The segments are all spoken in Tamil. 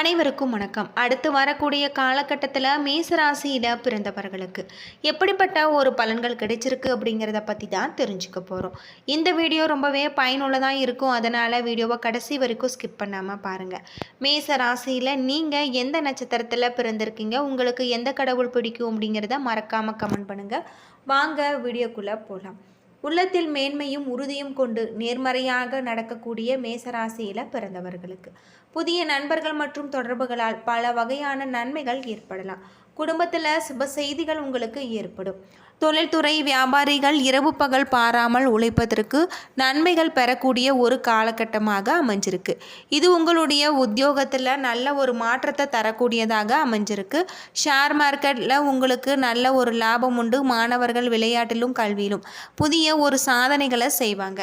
அனைவருக்கும் வணக்கம். அடுத்து வரக்கூடிய காலகட்டத்தில் மேசராசியில் பிறந்தவர்களுக்கு எப்படிப்பட்ட ஒரு பலன்கள் கிடைச்சிருக்கு அப்படிங்கிறத பற்றி தான் தெரிஞ்சுக்க போகிறோம் இந்த வீடியோ ரொம்பவே பயனுள்ளதாக இருக்கும். அதனால் வீடியோவை கடைசி வரைக்கும் ஸ்கிப் பண்ணாமல் பாருங்கள் மேச ராசியில் நீங்கள் எந்த நட்சத்திரத்தில் பிறந்திருக்கீங்க? உங்களுக்கு எந்த கடவுள் பிடிக்கும் அப்படிங்கிறத மறக்காமல் கமெண்ட் பண்ணுங்கள் வாங்க வீடியோக்குள்ளே போகலாம் உள்ளத்தில் மேன்மையும் உறுதியும் கொண்டு நேர்மறையாக நடக்கக்கூடிய மேசராசியில் பிறந்தவர்களுக்கு. புதிய நண்பர்கள் மற்றும் தொடர்புகளால் பல வகையான நன்மைகள் ஏற்படலாம். குடும்பத்தில் சுப செய்திகள் உங்களுக்கு ஏற்படும். தொழில்துறை வியாபாரிகள் இரவு பகல் பாராமல் உழைப்பதற்கு நன்மைகள் பெறக்கூடிய ஒரு காலகட்டமாக அமைஞ்சிருக்கு. இது உங்களுடைய உத்தியோகத்தில் நல்ல ஒரு மாற்றத்தை தரக்கூடியதாக அமைஞ்சிருக்கு. ஷேர் மார்க்கெட்டில் உங்களுக்கு நல்ல ஒரு லாபம் உண்டு. மாணவர்கள் விளையாட்டிலும் கல்வியிலும் புதிய ஒரு சாதனைகளை செய்வாங்க.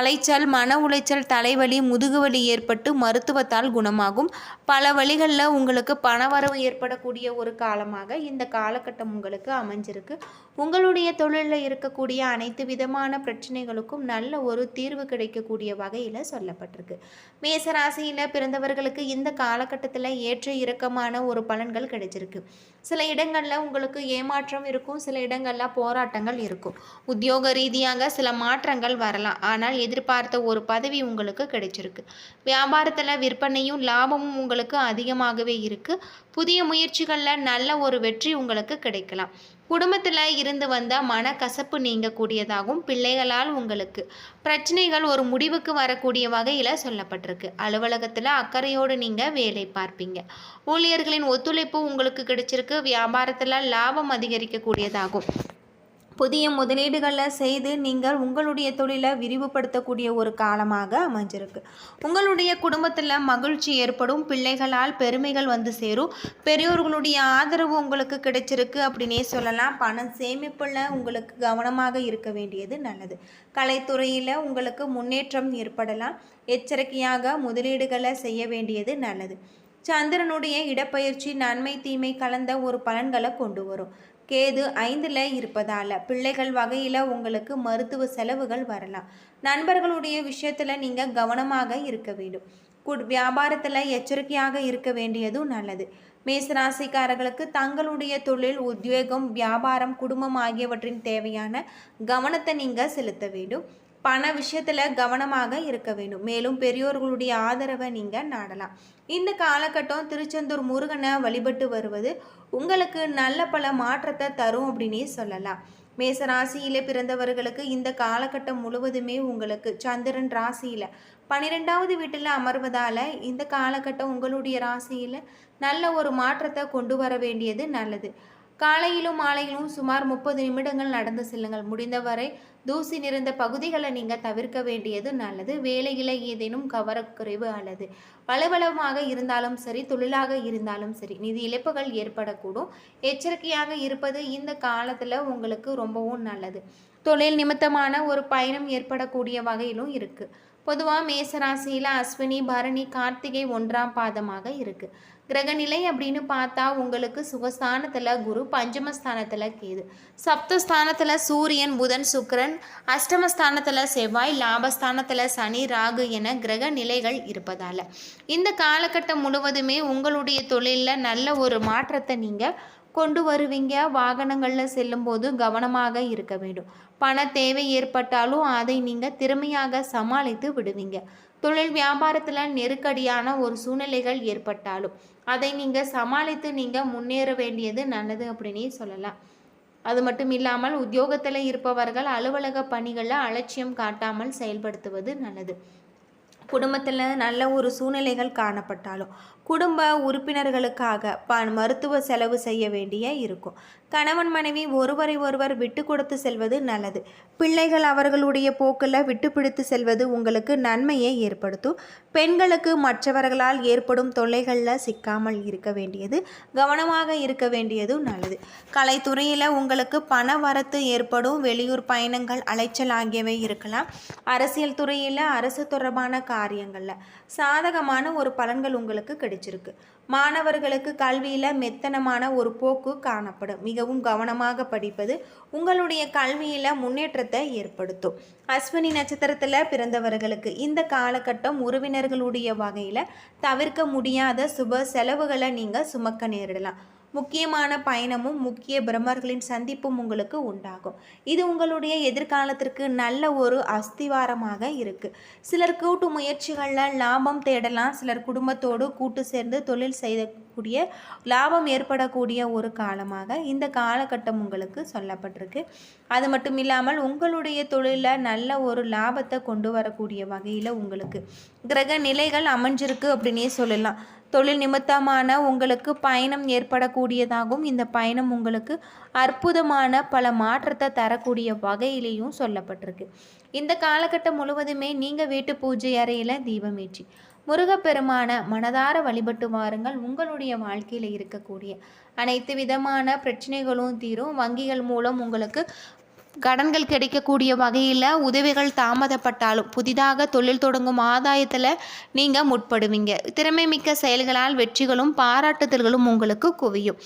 அலைச்சல் மன உளைச்சல் தலைவலி முதுகுவலி ஏற்பட்டு மருத்துவத்தால் குணமாகும். பல வழிகளில் உங்களுக்கு பணவரவு ஏற்படக்கூடிய ஒரு காலமாக இந்த காலகட்டம் உங்களுக்கு அமைஞ்சிருக்கு. உங்களுடைய தொழிலில் இருக்கக்கூடிய அனைத்து விதமான பிரச்சனைகளுக்கும் நல்ல ஒரு தீர்வு கிடைக்கக்கூடிய வகையில் சொல்லப்பட்டிருக்கு. மேசராசியில் பிறந்தவர்களுக்கு இந்த காலகட்டத்தில் ஏற்ற இறக்கமான ஒரு பலன்கள் கிடைச்சிருக்கு. சில இடங்களில் உங்களுக்கு ஏமாற்றம் இருக்கும் சில இடங்களில் போராட்டங்கள் இருக்கும். உத்தியோக ரீதியாக சில மாற்றங்கள் வரலாம். ஆனால் எதிர்பார்த்த ஒரு பதவி உங்களுக்கு கிடைச்சிருக்கு. வியாபாரத்தில் விற்பனையும் லாபமும் உங்களுக்கு அதிகமாகவே இருக்குது புதிய முயற்சிகளில் நல்ல ஒரு வெற்றி உங்களுக்கு கிடைக்கலாம். குடும்பத்தில் இருந்து வந்த மனக்கசப்பு நீங்கக்கூடியதாகவும் பிள்ளைகளால் உங்களுக்கு பிரச்சனைகள் ஒரு முடிவுக்கு வரக்கூடிய வகையில் சொல்லப்பட்டிருக்கு. அலுவலகத்தில் அக்கறையோடு நீங்கள் வேலை பார்ப்பீங்க. ஊழியர்களின் ஒத்துழைப்பு உங்களுக்கு கிடைச்சிருக்கு. வியாபாரத்தில் லாபம் அதிகரிக்கக்கூடியதாகும். புதிய முதலீடுகளை செய்து நீங்கள் உங்களுடைய தொழிலை விரிவுபடுத்தக்கூடிய ஒரு காலமாக அமைஞ்சிருக்கு. உங்களுடைய குடும்பத்தில் மகிழ்ச்சி ஏற்படும் பிள்ளைகளால் பெருமைகள் வந்து சேரும் பெரியோர்களுடைய ஆதரவு உங்களுக்கு கிடைச்சிருக்கு அப்படின்னே சொல்லலாம். பணம் சேமிப்பில் உங்களுக்கு கவனமாக இருக்க வேண்டியது நல்லது. கலைத்துறையில் உங்களுக்கு முன்னேற்றம் ஏற்படலாம். எச்சரிக்கையாக முதலீடுகளை செய்ய வேண்டியது நல்லது. சந்திரனுடைய இடப்பயிற்சி நன்மை தீமை கலந்த ஒரு பலன்களை கொண்டு வரும். கேது ஐந்தில் இருப்பதால் பிள்ளைகள் வகையில் உங்களுக்கு மருத்துவ செலவுகள் வரலாம். நண்பர்களுடைய விஷயத்தில் நீங்கள் கவனமாக இருக்க வேண்டும். குட் வியாபாரத்தில் எச்சரிக்கையாக இருக்க வேண்டியதும் நல்லது. மேசராசிக்காரர்களுக்கு தங்களுடைய தொழில் உத்வேகம் வியாபாரம் குடும்பம் ஆகியவற்றின் தேவையான கவனத்தை நீங்கள் செலுத்த வேண்டும். பண விஷயத்தில் கவனமாக இருக்க வேண்டும். மேலும் பெரியோர்களுடைய ஆதரவை நீங்கள் நாடலாம். இந்த காலகட்டம் திருச்செந்தூர் முருகனை வழிபட்டு வருவது உங்களுக்கு நல்ல பல மாற்றத்தை தரும் அப்படின்னே சொல்லலாம். மேச ராசியிலே பிறந்தவர்களுக்கு இந்த காலகட்டம் முழுவதுமே உங்களுக்கு சந்திரன் ராசியில் பன்னிரெண்டாவது வீட்டில் அமர்வதால் இந்த காலகட்டம் உங்களுடைய ராசியில் நல்ல ஒரு மாற்றத்தை கொண்டு வர வேண்டியது நல்லது. காலையிலும் மாலையிலும் சுமார் முப்பது நிமிடங்கள் நடந்து செல்லுங்கள். முடிந்தவரை தூசி நிறைந்த பகுதிகளை நீங்கள் தவிர்க்க வேண்டியது நல்லது. வேலையில் ஏதேனும் கவரக்குறைவு அல்லது வளவளமாக இருந்தாலும் சரி தொழிலாக இருந்தாலும் சரி நிதி இழப்புகள் ஏற்படக்கூடும். எச்சரிக்கையாக இருப்பது இந்த காலத்தில் உங்களுக்கு ரொம்பவும் நல்லது. தொழில் நிமித்தமான ஒரு பயணம் ஏற்படக்கூடிய வகையிலும் இருக்குது பொதுவாக மேசராசியில் அஸ்வினி பரணி கார்த்திகை ஒன்றாம் பாதமாக இருக்குது கிரகநிலை அப்படின்னு பார்த்தா உங்களுக்கு சுகஸ்தானத்தில் குரு பஞ்சமஸ்தானத்தில் கேது. சப்தஸ்தானத்தில் சூரியன் புதன் சுக்கரன் அஷ்டமஸ்தானத்தில் செவ்வாய் லாபஸ்தானத்தில் சனி ராகு என கிரக நிலைகள் இருப்பதால். இந்த காலகட்டம் முழுவதுமே உங்களுடைய தொழிலில் நல்ல ஒரு மாற்றத்தை நீங்கள் கொண்டு வருவீங்க. வாகனங்களில் செல்லும்போது கவனமாக இருக்க வேண்டும். பண தேவை ஏற்பட்டாலும் அதை நீங்கள் திறமையாக சமாளித்து விடுவீங்க. தொழில் வியாபாரத்தில் நெருக்கடியான ஒரு சூழ்நிலைகள் ஏற்பட்டாலும் அதை நீங்கள் சமாளித்து நீங்கள் முன்னேற வேண்டியது நல்லது அப்படின்னே சொல்லலாம். அது மட்டும் இல்லாமல் உத்தியோகத்தில் இருப்பவர்கள் அலுவலக பணிகளில் அலட்சியம் காட்டாமல் செயல்படுத்துவது நல்லது. குடும்பத்தில் நல்ல ஒரு சூழ்நிலைகள் காணப்பட்டாலும் குடும்ப உறுப்பினர்களுக்காக ப மருத்துவ செலவு செய்ய வேண்டிய இருக்கும். கணவன் மனைவி ஒருவரை ஒருவர் விட்டு கொடுத்து செல்வது நல்லது. பிள்ளைகள் அவர்களுடைய போக்கில் விட்டு பிடித்து செல்வது உங்களுக்கு நன்மையை ஏற்படுத்தும். பெண்களுக்கு மற்றவர்களால் ஏற்படும் தொல்லைகளில் சிக்காமல் இருக்க வேண்டியது கவனமாக இருக்க வேண்டியதும் நல்லது. கலைத்துறையில் உங்களுக்கு பண வரத்து ஏற்படும் வெளியூர் பயணங்கள் அலைச்சல் ஆகியவை இருக்கலாம். அரசியல் துறையில் அரசு தொடர்பான காரியங்களில் சாதகமான ஒரு பலன்கள் உங்களுக்கு கிடைச்சிருக்கு மாணவர்களுக்கு கல்வியில் மெத்தனமான ஒரு போக்கு காணப்படும். மிகவும் கவனமாக படிப்பது உங்களுடைய கல்வியில் முன்னேற்றத்தை ஏற்படுத்தும். அஸ்வினி நட்சத்திரத்தில் பிறந்தவர்களுக்கு இந்த காலகட்டம் உறவினர்களுடைய வகையில் தவிர்க்க முடியாத சுப செலவுகளை நீங்கள் சுமக்க நேரிடலாம். முக்கியமான பயணமும் முக்கிய பிரம்மர்களின் சந்திப்பும் உங்களுக்கு உண்டாகும். இது உங்களுடைய எதிர்காலத்திற்கு நல்ல ஒரு அஸ்திவாரமாக இருக்குது சிலர் கூட்டு முயற்சிகளில் லாபம் தேடலாம் சிலர் குடும்பத்தோடு கூட்டு சேர்ந்து தொழில் செய்த இருக்கக்கூடிய லாபம் ஏற்படக்கூடிய ஒரு காலமாக இந்த காலகட்டம் உங்களுக்கு சொல்லப்பட்டிருக்கு. அது மட்டும் இல்லாமல் உங்களுடைய தொழிலில் நல்ல ஒரு லாபத்தை கொண்டு வரக்கூடிய வகையில் உங்களுக்கு கிரக நிலைகள் அமைஞ்சிருக்கு அப்படின்னே சொல்லலாம். தொழில் நிமித்தமான உங்களுக்கு பயணம் ஏற்படக்கூடியதாகவும் இந்த பயணம் உங்களுக்கு அற்புதமான பல மாற்றத்தை தரக்கூடிய வகையிலையும் சொல்லப்பட்டிருக்கு. இந்த காலகட்டம் முழுவதுமே நீங்கள் வீட்டு பூஜை அறையில் தீபமேற்றி முருகப்பெருமான மனதார வழிபட்டு வாருங்கள். உங்களுடைய வாழ்க்கையில் இருக்கக்கூடிய அனைத்து விதமான பிரச்சனைகளும் தீரும். வங்கிகள் மூலம் உங்களுக்கு கடன்கள் கிடைக்கக்கூடிய வகையில் உதவிகள் தாமதப்பட்டாலும் புதிதாக தொழில் தொடங்கும் ஆதாயத்தில் நீங்கள் முற்படுவீங்க. திறமை மிக்க செயல்களால் வெற்றிகளும் பாராட்டுதல்களும் உங்களுக்கு குவியும்.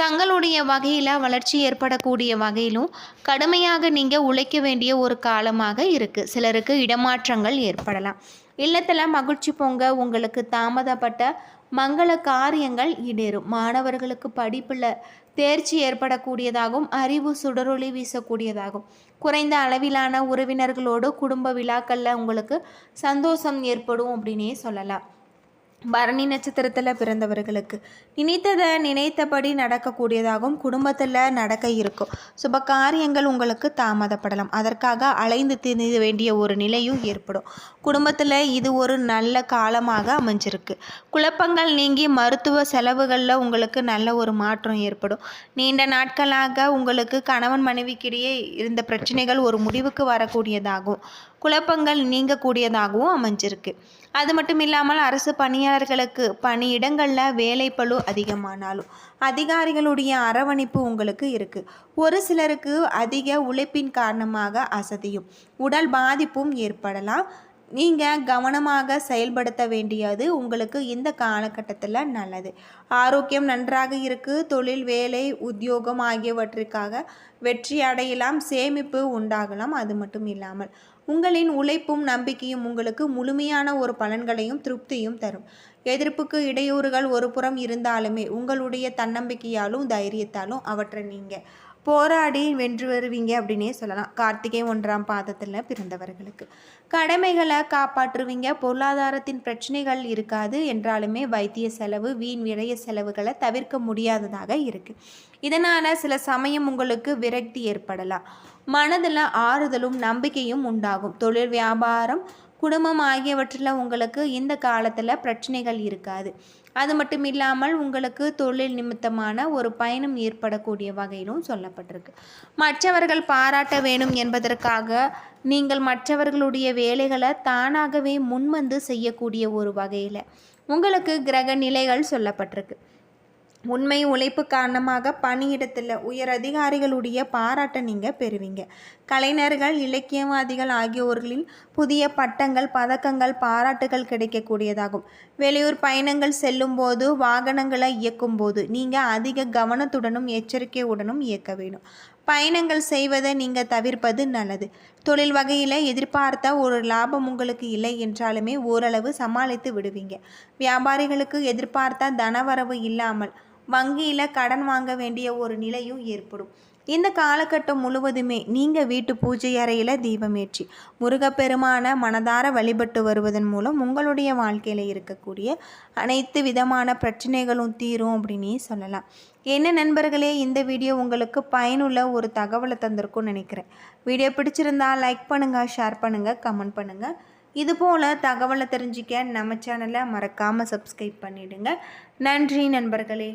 தங்களுடைய வகையில் வளர்ச்சி ஏற்படக்கூடிய வகையிலும் கடுமையாக நீங்கள் உழைக்க வேண்டிய ஒரு காலமாக இருக்குது சிலருக்கு இடமாற்றங்கள் ஏற்படலாம். இல்லத்தில் மகிழ்ச்சி பொங்க உங்களுக்கு தாமதப்பட்ட மங்கள காரியங்கள் இடேறும் மாணவர்களுக்கு படிப்பில் தேர்ச்சி ஏற்படக்கூடியதாகவும் அறிவு சுடரொளி வீசக்கூடியதாகும். குறைந்த அளவிலான உறவினர்களோடு குடும்ப விழாக்களில் உங்களுக்கு சந்தோஷம் ஏற்படும் அப்படின்னே சொல்லலாம். பரணி நட்சத்திரத்தில் பிறந்தவர்களுக்கு. நினைத்ததை நினைத்தபடி நடக்கக்கூடியதாகவும் குடும்பத்தில் நடக்க இருக்கும். சுப காரியங்கள் உங்களுக்கு தாமதப்படலாம். அதற்காக அலைந்து திணிய வேண்டிய ஒரு நிலையும் ஏற்படும். குடும்பத்தில் இது ஒரு நல்ல காலமாக அமைஞ்சிருக்கு. குழப்பங்கள் நீங்கி மருத்துவ செலவுகளில் உங்களுக்கு நல்ல ஒரு மாற்றம் ஏற்படும். நீண்ட நாட்களாக உங்களுக்கு கணவன் மனைவிக்கிடையே இருந்த பிரச்சனைகள் ஒரு முடிவுக்கு வரக்கூடியதாகும் குழப்பங்கள் நீங்கக்கூடியதாகவும் அமைஞ்சிருக்கு. அது மட்டும் இல்லாமல் அரசு பணியாளர்களுக்கு பணியிடங்களில் வேலைப்பழு அதிகமானாலும் அதிகாரிகளுடைய அரவணைப்பு உங்களுக்கு இருக்குது ஒரு சிலருக்கு அதிக உழைப்பின் காரணமாக அசதியும் உடல் பாதிப்பும் ஏற்படலாம். நீங்கள் கவனமாக செயல்படுத்த வேண்டியது உங்களுக்கு இந்த காலகட்டத்தில் நல்லது. ஆரோக்கியம் நன்றாக இருக்குது தொழில் வேலை உத்தியோகம் ஆகியவற்றிற்காக வெற்றி அடையலாம் சேமிப்பு உண்டாகலாம் அது மட்டும் இல்லாமல். உங்களின் உழைப்பும் நம்பிக்கையும் உங்களுக்கு முழுமையான ஒரு பலன்களையும் திருப்தியும் தரும். எதிர்ப்புக்கு இடையூறுகள் ஒரு புறம் இருந்தாலுமே உங்களுடைய தன்னம்பிக்கையாலும் தைரியத்தாலும் அவற்றை நீங்கள் போராடி வென்று வருவீங்க அப்படின்னே சொல்லலாம். கார்த்திகை ஒன்றாம் பாதத்தில் பிறந்தவர்களுக்கு. கடமைகளை காப்பாற்றுவீங்க. பொருளாதாரத்தின் பிரச்சனைகள் இருக்காது என்றாலுமே வைத்திய செலவு வீண் விரைய செலவுகளை தவிர்க்க முடியாததாக இருக்குது இதனால் சில சமயம் உங்களுக்கு விரக்தி ஏற்படலாம். மனதில் ஆறுதலும் நம்பிக்கையும் உண்டாகும். தொழில் வியாபாரம் குடும்பம் ஆகியவற்றில் உங்களுக்கு இந்த காலத்தில் பிரச்சனைகள் இருக்காது. அது மட்டும் இல்லாமல் உங்களுக்கு தொழில் நிமித்தமான ஒரு பயணம் ஏற்படக்கூடிய வகையிலும் சொல்லப்பட்டிருக்கு. மற்றவர்கள் பாராட்ட வேணும் என்பதற்காக நீங்கள் மற்றவர்களுடைய வேலைகளை தானாகவே முன்வந்து செய்யக்கூடிய ஒரு வகையில் உங்களுக்கு கிரக நிலைகள் சொல்லப்பட்டிருக்கு. உண்மை உழைப்பு காரணமாக பணியிடத்தில் உயர் அதிகாரிகளுடைய பாராட்டை நீங்கள் பெறுவீங்க. கலைஞர்கள் இலக்கியவாதிகள் ஆகியோர்களின் புதிய பட்டங்கள் பதக்கங்கள் பாராட்டுகள் கிடைக்கக்கூடியதாகும். வெளியூர் பயணங்கள் செல்லும்போது வாகனங்களை இயக்கும்போது நீங்கள் அதிக கவனத்துடனும் எச்சரிக்கையுடனும் இயக்க வேணும் பயணங்கள் செய்வதை நீங்கள் தவிர்ப்பது நல்லது. தொழில் வகையில் எதிர்பார்த்த ஒரு லாபம் உங்களுக்கு இல்லை என்றாலுமே ஓரளவு சமாளித்து விடுவீங்க. வியாபாரிகளுக்கு எதிர்பார்த்த தனவரவு இல்லாமல் வங்கியில் கடன் வாங்க வேண்டிய ஒரு நிலையும் ஏற்படும். இந்த காலகட்டம் முழுவதுமே நீங்கள் வீட்டு பூஜை அறையில் தீபமேற்றி முருகப்பெருமான மனதார வழிபட்டு வருவதன் மூலம் உங்களுடைய வாழ்க்கையில் இருக்கக்கூடிய அனைத்து விதமான பிரச்சனைகளும் தீரும் அப்படின்னு சொல்லலாம். என்ன நண்பர்களே இந்த வீடியோ உங்களுக்கு பயனுள்ள ஒரு தகவலை தந்திருக்கும்னு நினைக்கிறேன். வீடியோ பிடிச்சிருந்தால் லைக் பண்ணுங்கள் ஷேர் பண்ணுங்கள் கமெண்ட் பண்ணுங்கள் இதுபோல் தகவலை தெரிஞ்சிக்க நம்ம சேனலை மறக்காமல் சப்ஸ்கிரைப் பண்ணிவிடுங்க நன்றி நண்பர்களே.